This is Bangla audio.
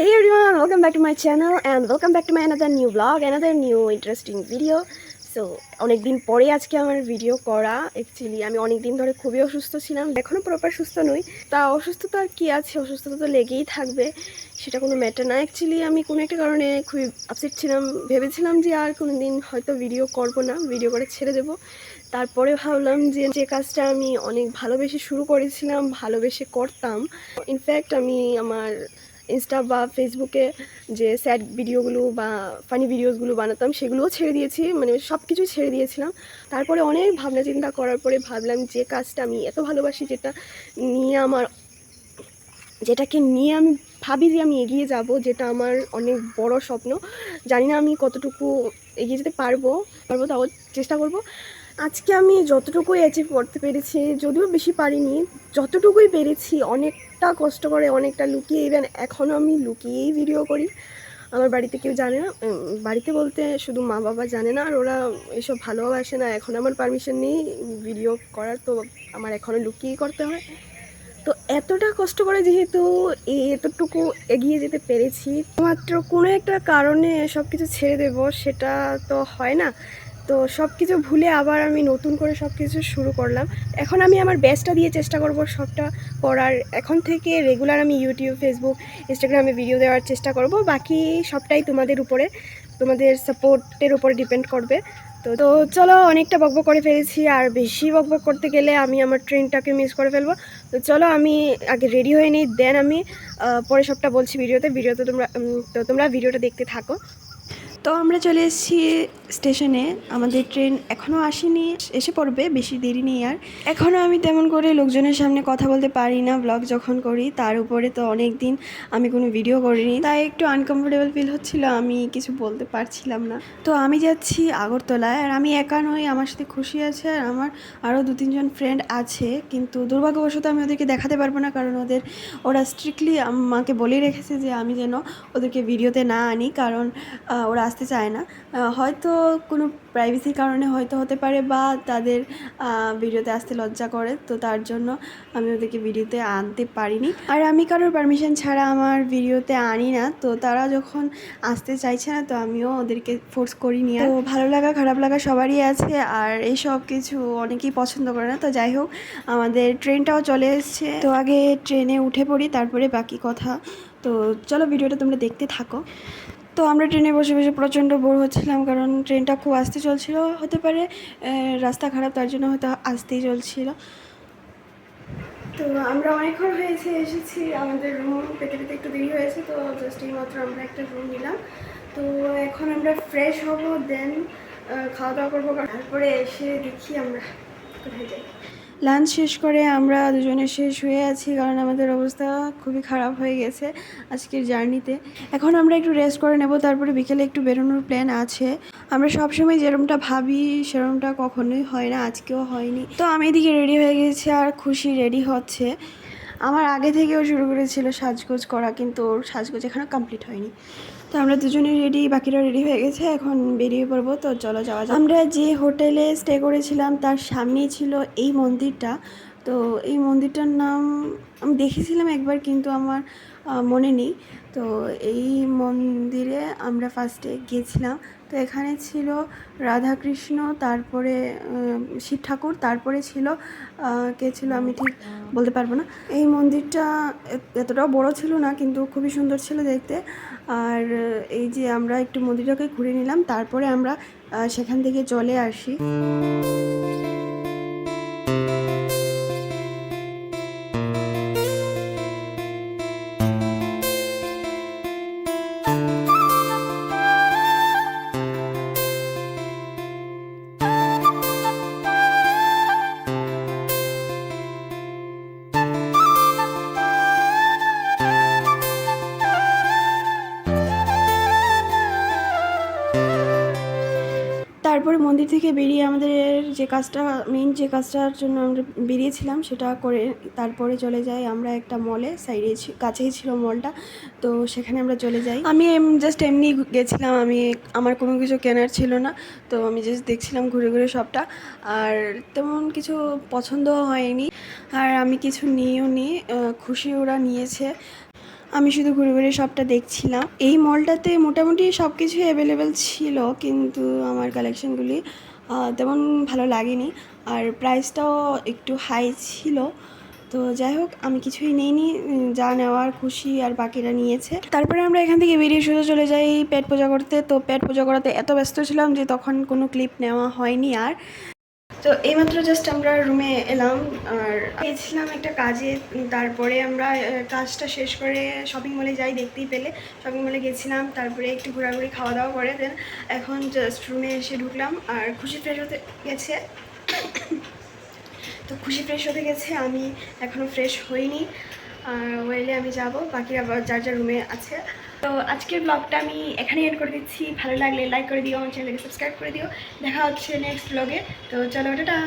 Hey everyone, welcome back to my channel and welcome back to my another new vlog, another new interesting video. So অনেকদিন পরে আজকে আমার ভিডিও করা অ্যাকচুয়ালি আমি অনেক দিন ধরে খুবই অসুস্থ ছিলাম এখনও প্রপার সুস্থ নই। তা অসুস্থতা আর কি আছে? অসুস্থতা তো লেগেই থাকবে সেটা কোনো ম্যাটার না। অ্যাকচুয়ালি আমি কোনো একটা কারণে খুবই আপসেট ছিলাম ভেবেছিলাম যে আর কোনো দিন হয়তো ভিডিও করব না ভিডিও করে ছেড়ে দেবো। তারপরে ভাবলাম যে যে কাজটা আমি অনেক ভালোবেসে শুরু করেছিলাম ভালোবেসে করতাম। ইনফ্যাক্ট আমি আমার ইনস্টা বা ফেসবুকে যে স্যাড ভিডিওগুলো বা ফানি ভিডিওসগুলো বানাতাম, সেগুলোও ছেড়ে দিয়েছি মানে সব কিছু ছেড়ে দিয়েছিলাম। তারপরে অনেক ভাবনা চিন্তা করার পরে ভাবলাম যে কাজটা আমি এত ভালোবাসি যেটা নিয়ে আমার, যেটাকে নিয়ে আমি ভাবি যে আমি এগিয়ে যাব, যেটা আমার অনেক বড় স্বপ্ন। জানি না আমি কতটুকু এগিয়ে যেতে পারব পারব তাও চেষ্টা করব। আজকে আমি যতটুকুই অ্যাচিভ করতে পেরেছি, যদিও বেশি পারিনি, যতটুকুই পেরেছি, অনেকটা কষ্ট করে, অনেকটা লুকিয়ে ইভেন এখনও আমি লুকিয়েই ভিডিও করি। আমার বাড়িতে কেউ জানে না বাড়িতে বলতে শুধু মা বাবা জানে না, আর ওরা এসব ভালোবাসে না, এখন আমার পারমিশন নেই ভিডিও করার, তো আমার এখনও লুকিয়েই করতে হয়। তো এতটা কষ্ট করে যেহেতু এতটুকু এগিয়ে যেতে পেরেছি, মাত্র কোনো একটা কারণে সব কিছু ছেড়ে দেব, সেটা তো হয় না। তো সব কিছু ভুলে আবার আমি নতুন করে সব কিছু শুরু করলাম। এখন আমি আমার বেস্টটা দিয়ে চেষ্টা করব সবটা করার। এখন থেকে রেগুলার আমি ইউটিউব ফেসবুক ইনস্টাগ্রামে ভিডিও দেওয়ার চেষ্টা করব। বাকি সবটাই তোমাদের উপরে, তোমাদের সাপোর্টের উপরে ডিপেন্ড করবে। তো তো চলো অনেকটা বকবক করে ফেলেছি আর বেশি বকবক করতে গেলে আমি আমার ট্রেনটাকে মিস করে ফেলব। তো চলো আমি আগে রেডি হয়ে নিই দেন আমি পরে সবটা বলছি ভিডিওতে ভিডিওতে তোমরা তো তোমরা ভিডিওটা দেখতে থাকো। তো আমরা চলে এসেছি স্টেশনে। আমাদের ট্রেন এখনও আসেনি, এসে পড়বে বেশি দেরি নেই আর। এখনও আমি তেমন করে লোকজনের সামনে কথা বলতে পারি না ব্লগ যখন করি, তার উপরে তো অনেক দিন আমি কোনো ভিডিও করিনি। তাই একটু আনকমফোর্টেবল ফিল হচ্ছিল, আমি কিছু বলতে পারছিলাম না। তো আমি যাচ্ছি আগরতলায়, আর আমি একা নই, আমার সাথে খুশি আছে, আর আমার আরও দু তিনজন ফ্রেন্ড আছে। কিন্তু দুর্ভাগ্যবশত আমি ওদেরকে দেখাতে পারব না, কারণ ওদের, ওরা স্ট্রিক্টলি আমাকে বলেই রেখেছে যে আমি যেন ওদেরকে ভিডিওতে না আনি, কারণ ওরা আসতে চায় না। হয়তো কোনো প্রাইভেসির কারণে হয়তো হতে পারে বা তাদের ভিডিওতে আসতে লজ্জা করে, তো তার জন্য আমি ওদেরকে ভিডিওতে আনতে পারিনি। আর আমি কারোর পারমিশন ছাড়া আমার ভিডিওতে আনি না, তো তারা যখন আসতে চাইছে না, তো আমিও ওদেরকে ফোর্স করিনি। আর তো ভালো লাগা, খারাপ লাগা সবারই আছে, আর এই সব কিছু অনেকেই পছন্দ করে না, তো যাই হোক, আমাদের ট্রেনটাও চলে এসছে। তো আগে ট্রেনে উঠে পড়ি, তারপরে বাকি কথা। তো চলো ভিডিওটা তোমরা দেখতে থাকো। তো আমরা ট্রেনে বসে বসে প্রচণ্ড বোর হচ্ছিলাম কারণ ট্রেনটা খুব আস্তে চলছিল, হতে পারে রাস্তা খারাপ তার জন্য হয়তো আস্তেই চলছিল। তো আমরা অনেকক্ষণ হয়েছে, এসেছি, আমাদের রুম পেতে পেতে একটু দেরি হয়েছে, তো জাস্ট এই মাত্র আমরা একটা রুম নিলাম। তো এখন আমরা ফ্রেশ হব দেন খাওয়া দাওয়া করব, তারপরে এসে দেখি আমরা কোথায় যাই। লাঞ্চ শেষ করে আমরা দুজনে শেষ হয়ে আছি কারণ আমাদের অবস্থা খুবই খারাপ হয়ে গেছে আজকের জার্নিতে। এখন আমরা একটু রেস্ট করে নেব, তারপরে বিকেলে একটু বেরোনোর প্ল্যান আছে। আমরা সবসময় যেরমটা ভাবি, সেরমটা কখনোই হয় না, আজকেও হয়নি। তো আমি এদিকে রেডি হয়ে গেছি আর খুশি রেডি হচ্ছে। আমার আগে থেকেও শুরু করেছিল সাজগোজ করা, কিন্তু ওর সাজগোজ এখনও কমপ্লিট হয়নি। তো আমরা দুজনে রেডি বাকিরা রেডি হয়ে গেছে, এখন বেরিয়ে পড়ব। তো চলো যাওয়া যাক। আমরা যে হোটেলে স্টে করেছিলাম, তার সামনেই ছিল এই মন্দিরটা। তো এই মন্দিরটার নাম আমি দেখেছিলাম একবার, কিন্তু আমার মনে নেই। তো এই মন্দিরে আমরা ফার্স্টে গিয়েছিলাম তো এখানে ছিল রাধাকৃষ্ণ, তারপরে শিব ঠাকুর, তারপরে ছিল কে ছিল আমি ঠিক বলতে পারব না। এই মন্দিরটা এতটাও বড় ছিল না, কিন্তু খুবই সুন্দর ছিল দেখতে। আর এই যে আমরা একটু মন্দিরটাকে ঘুরে নিলাম, তারপরে আমরা সেখান থেকে চলে আসি। তারপরে মন্দির থেকে বেরিয়ে আমাদের যে কাজটা মেইন যে কাজটার জন্য আমরা বেরিয়েছিলাম সেটা করে তারপরে চলে যাই আমরা একটা মলে সাইডে কাছেই ছিল মলটা তো সেখানে আমরা চলে যাই। আমি জাস্ট এমনি গেছিলাম, আমি আমার কোনো কিছু কেনার ছিল না, তো আমি জাস্ট দেখছিলাম ঘুরে ঘুরে সবটা, আর তেমন কিছু পছন্দও হয়নি। আর আমি কিছু নিয়েও নি খুশি ওরা নিয়েছে আমি শুধু ঘুরে ঘুরে সবটা দেখছিলাম। এই মলটাতে মোটামুটি সব কিছুই অ্যাভেলেবেল ছিল, কিন্তু আমার কালেকশনগুলি তেমন ভালো লাগেনি। আর প্রাইসটাও একটু হাই ছিল। তো যাই হোক, আমি কিছুই নিইনি, যা নেওয়ার খুশি আর বাকিরা নিয়েছে। তারপরে আমরা এখান থেকে বেরিয়ে সোজা চলে যাই পেট পূজা করতে। তো পেট পূজা করাতে এত ব্যস্ত ছিলাম যে তখন কোনো ক্লিপ নেওয়া হয়নি আর। তো এইমাত্র জাস্ট আমরা রুমে এলাম আর গেছিলাম একটা কাজে, তারপরে আমরা কাজটা শেষ করে শপিং মলে যাই দেখতেই পেলে। শপিং মলে গেছিলাম, তারপরে একটু ঘোরাঘুরি খাওয়া দাওয়া করে দেন এখন জাস্ট রুমে এসে ঢুকলাম। আর খুশি ফ্রেশ হতে গেছে। তো খুশি ফ্রেশ হতে গেছে, আমি এখনও ফ্রেশ হইনি। আর ওয়েলে আমি যাব বাকি আবার যার যার রুমে আছে। তো আজকের ব্লগটা আমি এখানেই এড করে দিচ্ছি। ভালো লাগলে লাইক করে দিও, আমার চ্যানেলকে সাবস্ক্রাইব করে দিও। দেখা হচ্ছে নেক্সট ব্লগে তো চলো, টাটা!